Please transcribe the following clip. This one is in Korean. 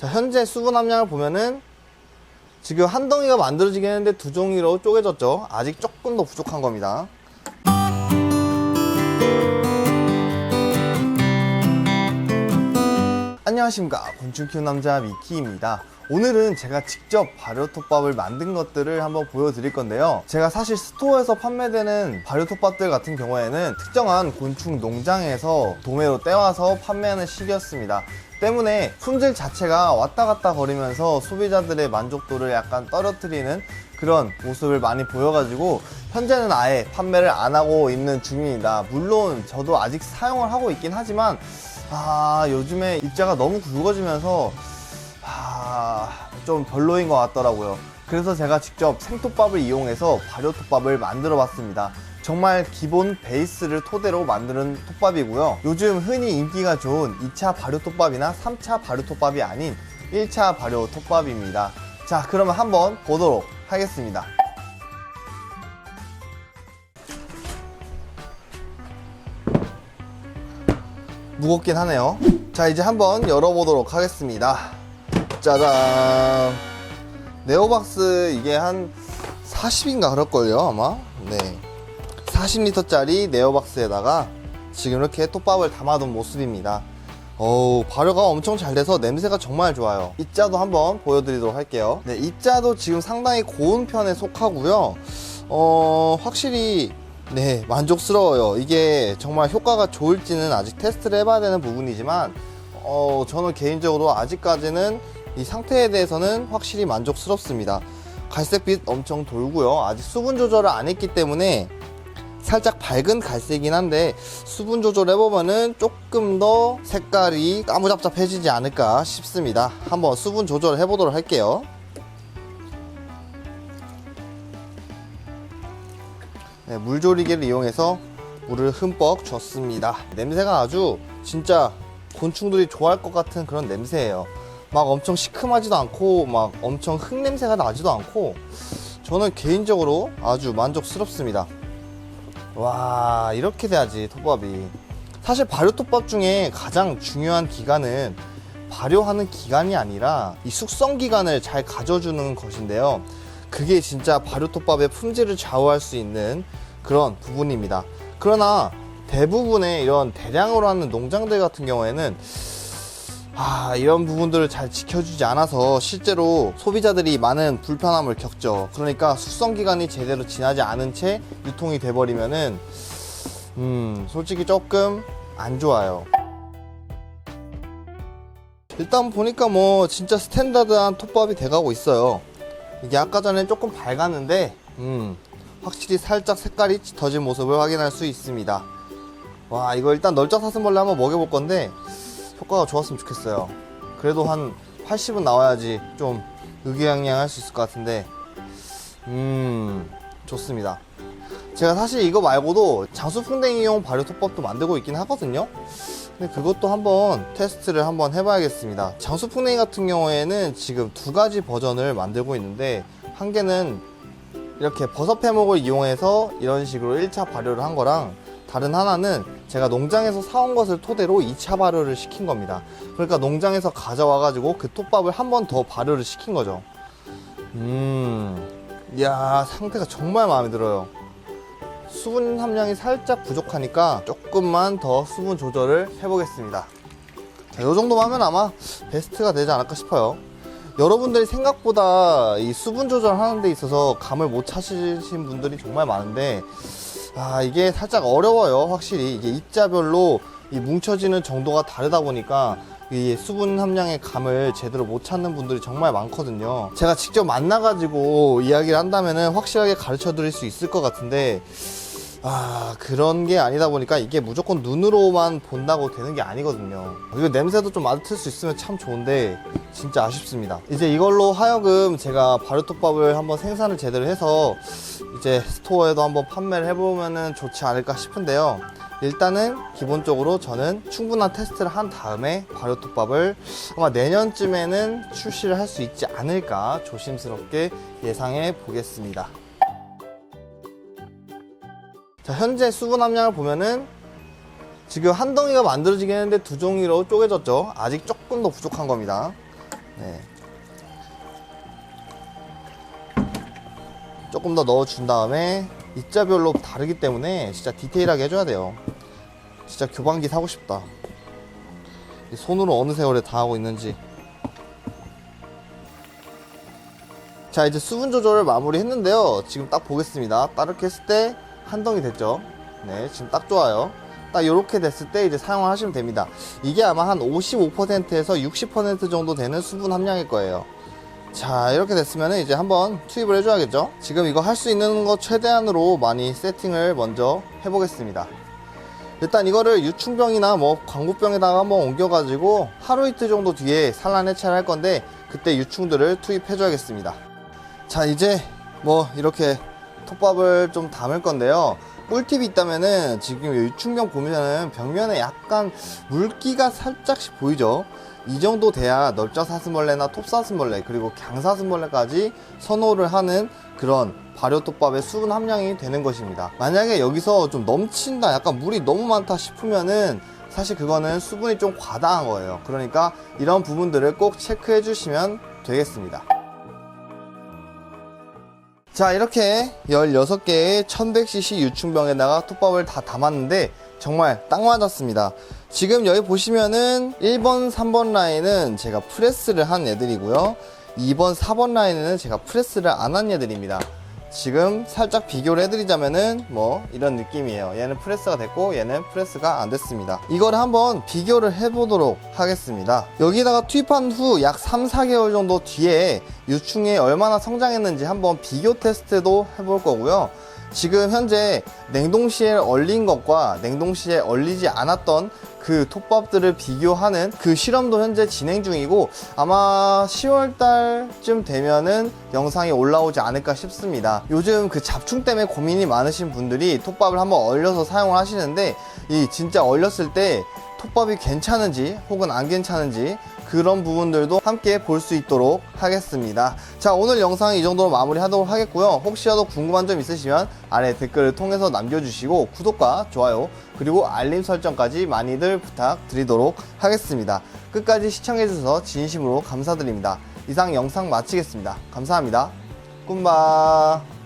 자, 현재 수분 함량을 보면은 지금 한 덩이가 만들어지긴 했는데 두 종이로 쪼개졌죠. 아직 조금 더 부족한 겁니다. 안녕하십니까. 곤충 키우는 남자 미키입니다. 오늘은 제가 직접 발효톱밥을 만든 것들을 한번 보여드릴 건데요. 제가 사실 스토어에서 판매되는 발효톱밥들 같은 경우에는 특정한 곤충 농장에서 도매로 떼와서 판매하는 시기였습니다. 때문에 품질 자체가 왔다 갔다 거리면서 소비자들의 만족도를 약간 떨어뜨리는 그런 모습을 많이 보여가지고 현재는 아예 판매를 안 하고 있는 중입니다. 물론 저도 아직 사용을 하고 있긴 하지만 아 요즘에 입자가 너무 굵어지면서 아, 좀 별로인 것 같더라고요. 그래서 제가 직접 생톱밥을 이용해서 발효톱밥을 만들어 봤습니다. 정말 기본 베이스를 토대로 만드는 톱밥이고요. 요즘 흔히 인기가 좋은 2차 발효톱밥이나 3차 발효톱밥이 아닌 1차 발효톱밥입니다. 자, 그러면 한번 보도록 하겠습니다. 무겁긴 하네요. 자, 이제 한번 열어보도록 하겠습니다. 짜잔. 네오박스 이게 한 40인가 그럴걸요, 아마? 네. 40리터짜리 네오박스에다가 지금 이렇게 톱밥을 담아둔 모습입니다. 어우, 발효가 엄청 잘 돼서 냄새가 정말 좋아요. 입자도 한번 보여드리도록 할게요. 네, 입자도 지금 상당히 고운 편에 속하고요. 어, 확실히 네, 만족스러워요. 이게 정말 효과가 좋을지는 아직 테스트를 해봐야 되는 부분이지만, 어, 저는 개인적으로 아직까지는 이 상태에 대해서는 확실히 만족스럽습니다. 갈색빛 엄청 돌고요. 아직 수분 조절을 안 했기 때문에 살짝 밝은 갈색이긴 한데 수분 조절해보면은 조금 더 색깔이 까무잡잡해지지 않을까 싶습니다. 한번 수분 조절을 해보도록 할게요. 네, 물조리개를 이용해서 물을 흠뻑 줬습니다. 냄새가 아주 진짜 곤충들이 좋아할 것 같은 그런 냄새예요. 막 엄청 시큼하지도 않고 막 엄청 흙 냄새가 나지도 않고 저는 개인적으로 아주 만족스럽습니다. 와 이렇게 돼야지 톱밥이 사실 발효톱밥 중에 가장 중요한 기간은 발효하는 기간이 아니라 이 숙성 기간을 잘 가져주는 것인데요. 그게 진짜 발효톱밥의 품질을 좌우할 수 있는 그런 부분입니다. 그러나 대부분의 이런 대량으로 하는 농장들 같은 경우에는 아, 이런 부분들을 잘 지켜주지 않아서 실제로 소비자들이 많은 불편함을 겪죠. 그러니까 숙성 기간이 제대로 지나지 않은 채 유통이 돼버리면은 음, 솔직히 조금 안 좋아요. 일단 보니까 뭐 진짜 스탠다드한 톱밥이 돼가고 있어요. 이게 아까 전에 조금 밝았는데 음, 확실히 살짝 색깔이 짙어진 모습을 확인할 수 있습니다. 와 이거 일단 널쩍 사슴벌레 한번 먹여볼 건데 효과가 좋았으면 좋겠어요. 그래도 한 80은 나와야지 좀 의기양양할 수 있을 것 같은데 음 좋습니다. 제가 사실 이거 말고도 장수풍뎅이용 발효톱밥도 만들고 있긴 하거든요. 근데 그것도 한번 테스트를 한번 해봐야겠습니다. 장수풍뎅이 같은 경우에는 지금 두 가지 버전을 만들고 있는데 한 개는 이렇게 버섯 패목을 이용해서 이런 식으로 1차 발효를 한 거랑 다른 하나는 제가 농장에서 사온 것을 토대로 2차 발효를 시킨 겁니다. 그러니까 농장에서 가져와 가지고 그 톱밥을 한 번 더 발효를 시킨 거죠. 음, 이야 상태가 정말 마음에 들어요. 수분 함량이 살짝 부족하니까 조금만 더 수분 조절을 해보겠습니다. 자, 요 정도만 하면 아마 베스트가 되지 않을까 싶어요. 여러분들이 생각보다 이 수분 조절하는 데 있어서 감을 못 찾으신 분들이 정말 많은데 아 이게 살짝 어려워요 확실히 이게 입자별로 이 뭉쳐지는 정도가 다르다 보니까 이 수분 함량의 감을 제대로 못 찾는 분들이 정말 많거든요. 제가 직접 만나가지고 이야기를 한다면은 확실하게 가르쳐 드릴 수 있을 것 같은데 아 그런 게 아니다 보니까 이게 무조건 눈으로만 본다고 되는 게 아니거든요. 이거 냄새도 좀 맡을 수 있으면 참 좋은데 진짜 아쉽습니다. 이제 이걸로 하여금 제가 발효톱밥을 한번 생산을 제대로 해서 이제 스토어에도 한번 판매를 해보면 좋지 않을까 싶은데요 일단은 기본적으로 저는 충분한 테스트를 한 다음에 발효톱밥을 아마 내년쯤에는 출시를 할 수 있지 않을까 조심스럽게 예상해 보겠습니다 자, 현재 수분 함량을 보면은 지금 한 덩이가 만들어지긴 했는데 두 종이로 쪼개졌죠. 아직 조금 더 부족한 겁니다. 네. 조금 더 넣어준 다음에 입자별로 다르기 때문에 진짜 디테일하게 해줘야 돼요. 진짜 교반기 사고 싶다. 이 손으로 어느 세월에 다 하고 있는지. 자 이제 수분 조절을 마무리 했는데요. 지금 딱 보겠습니다. 따르게 했을 때 한 덩이 됐죠. 네 지금 딱 좋아요. 딱 이렇게 됐을 때 이제 사용을 하시면 됩니다. 이게 아마 한 55%에서 60% 정도 되는 수분 함량일 거예요. 자 이렇게 됐으면 이제 한번 투입을 해줘야겠죠? 지금 이거 할 수 있는 거 최대한으로 많이 세팅을 먼저 해보겠습니다. 일단 이거를 유충병이나 뭐 광구병에다가 한번 옮겨가지고 하루 이틀 정도 뒤에 산란 해체를 할 건데 그때 유충들을 투입해 줘야겠습니다. 자 이제 뭐 이렇게 톱밥을 좀 담을 건데요. 꿀팁이 있다면은 지금 이 유충병 보면은 벽면에 약간 물기가 살짝씩 보이죠 이 정도 돼야 넓적사슴벌레나 톱사슴벌레 그리고 강사슴벌레까지 선호를 하는 그런 발효톱밥의 수분 함량이 되는 것입니다. 만약에 여기서 좀 넘친다 약간 물이 너무 많다 싶으면은 사실 그거는 수분이 좀 과다한 거예요. 그러니까 이런 부분들을 꼭 체크해 주시면 되겠습니다. 자 이렇게 16개의 1100cc 유충병에다가 톱밥을 다 담았는데 정말 딱 맞았습니다 지금 여기 보시면은 1번 3번 라인은 제가 프레스를 한 애들이고요. 2번 4번 라인은 제가 프레스를 안 한 애들입니다. 지금 살짝 비교를 해드리자면은 뭐 이런 느낌이에요. 얘는 프레스가 됐고 얘는 프레스가 안 됐습니다. 이거를 한번 비교를 해보도록 하겠습니다. 여기다가 투입한 후 약 3, 4개월 정도 뒤에 유충이 얼마나 성장했는지 한번 비교 테스트도 해볼 거고요 지금 현재 냉동시에 얼린 것과 냉동시에 얼리지 않았던 그 톱밥들을 비교하는 그 실험도 현재 진행 중이고 아마 10월 달쯤 되면은 영상이 올라오지 않을까 싶습니다. 요즘 그 잡충 때문에 고민이 많으신 분들이 톱밥을 한번 얼려서 사용을 하시는데 이 진짜 얼렸을 때 톱밥이 괜찮은지 혹은 안 괜찮은지 그런 부분들도 함께 볼 수 있도록 하겠습니다. 자, 오늘 영상 이 정도로 마무리 하도록 하겠고요. 혹시라도 궁금한 점 있으시면 아래 댓글을 통해서 남겨주시고 구독과 좋아요 그리고 알림 설정까지 많이들 부탁드리도록 하겠습니다. 끝까지 시청해주셔서 진심으로 감사드립니다. 이상 영상 마치겠습니다. 감사합니다. 꿈바.